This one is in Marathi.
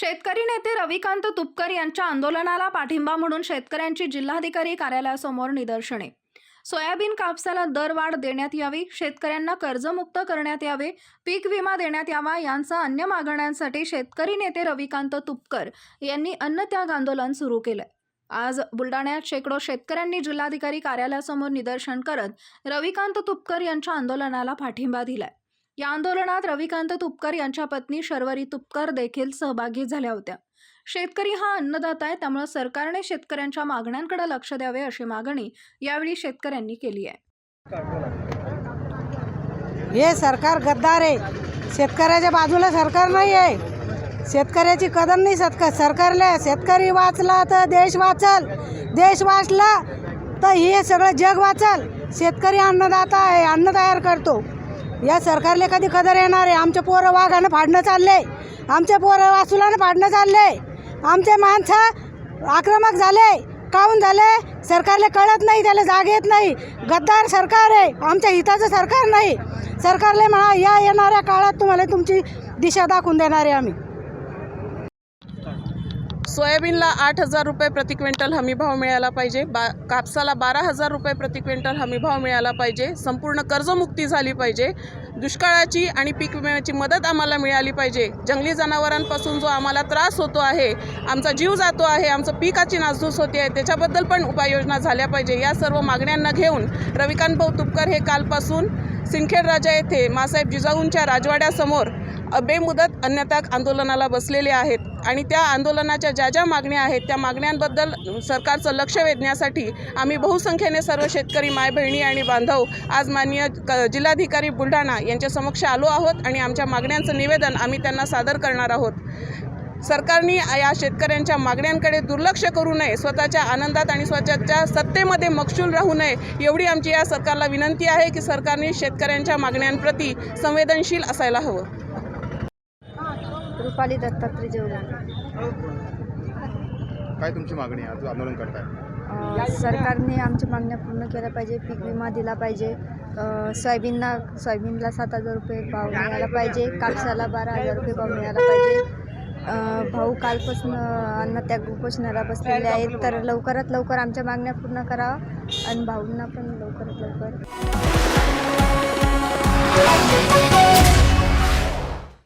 शेतकरी नेते रविकांत तुपकर यांच्या आंदोलनाला पाठिंबा म्हणून शेतकऱ्यांची जिल्हाधिकारी कार्यालयासमोर निदर्शने. सोयाबीन कापसाला दरवाढ देण्यात यावी शेतकऱ्यांना कर्जमुक्त करण्यात यावे पीक विमा देण्यात यावा यांचा अन्य मागण्यांसाठी शेतकरी नेते रविकांत तुपकर यांनी अन्नत्याग आंदोलन सुरू केलं आज बुलढाण्यात शेकडो शेतकऱ्यांनी जिल्हाधिकारी कार्यालयासमोर निदर्शन करत रविकांत तुपकर यांच्या आंदोलनाला पाठिंबा दिलाय. या आंदोलनात रविकांत तुपकर यांच्या पत्नी शर्वरी तुपकर देखील सहभागी झाल्या होत्या. शेतकरी हा अन्नदाता आहे त्यामुळे सरकारने शेतकऱ्यांच्या मागण्यांकडे लक्ष द्यावे अशी मागणी यावेळी शेतकऱ्यांनी केली आहे. हे सरकार गद्दार आहे. शेतकऱ्याच्या बाजूला सरकार नाही आहे. शेतकऱ्याची कदम नाही सत्कार सरकारला शेतकरी वाचला तर देश वाचल. देश वाचला तर हे सगळं जग वाचल. शेतकरी अन्नदाता आहे अन्न तयार करतो. या सरकारला कधी कदर येणार आहे? आमचे पोरं वाघानं फाडणं चालले आमचे पोरं वासुलानं फाडणं चालले आमचे माणसं आक्रमक झाले. काऊन झाले? सरकारला कळत नाही त्याला जाग येत नाही. गद्दार सरकार आहे. आमच्या हिताचं सरकार नाही. सरकारला म्हणा या येणाऱ्या काळात तुम्हाला तुमची दिशा दाखवून देणार आहे आम्ही. सोयाबीनला आठ हजार रुपये प्रति क्विंटल हमीभाव मिळाला पाहिजे. बा कापसाला बारा हजार रुपये प्रति क्विंटल हमीभाव मिळाला पाहिजे. संपूर्ण कर्जमुक्ती झाली पाहिजे. दुष्काळाची आणि पीक विम्याची मदत आम्हाला मिळाली पाहिजे. जंगली जनावरांपासून जो आम्हाला त्रास होतो आहे आमचा जीव जातो आहे आमचं पिकाची नासधूस होते आहे त्याच्याबद्दल पण उपाययोजना झाल्या पाहिजे. या सर्व मागण्यांना घेऊन रविकांत भाऊ तुपकर हे कालपासून सिंदखेड राजा येथे मासाहेब जिजाऊंच्या राजवाड्यासमोर बेमुदत अन्यथा आंदोलनाला बसलेले आहेत. आणि त्या आंदोलनाच्या ज्या ज्या मागण्या आहेत त्या मागण्यांबद्दल सरकारचं लक्ष वेधण्यासाठी आम्ही बहुसंख्येने सर्व शेतकरी माय बहिणी आणि बांधव आज माननीय क जिल्हाधिकारी बुलढाणा यांच्या समक्ष आलो आहोत आणि आमच्या मागण्यांचं निवेदन आम्ही त्यांना सादर करणार आहोत. सरकारने या शेतकऱ्यांच्या मागण्यांकडे दुर्लक्ष करू नये स्वतःच्या आनंदात आणि स्वतःच्या सत्तेमध्ये मकशूल राहू नये एवढी आमची या सरकारला विनंती आहे की सरकारने शेतकऱ्यांच्या मागण्यांप्रती संवेदनशील असायला हवं. रुपाली दत्तात्रय जेवला काय तुमची मागणी आहे? आज आंदोलन करताय. सरकारने आमच्या मागण्या पूर्ण केल्या पाहिजे पीक विमा दिला पाहिजे सोयाबीनला सोयाबीनला सात हजार रुपये भाव मिळाला पाहिजे कापसाला बारा हजार रुपये भाव मिळाला पाहिजे. भाऊ कालपासून अन्नत्याग उपोषणाला बसलेले आहेत तर लवकरात लवकर आमच्या मागण्या पूर्ण करावा आणि भाऊंना पण लवकरात लवकर.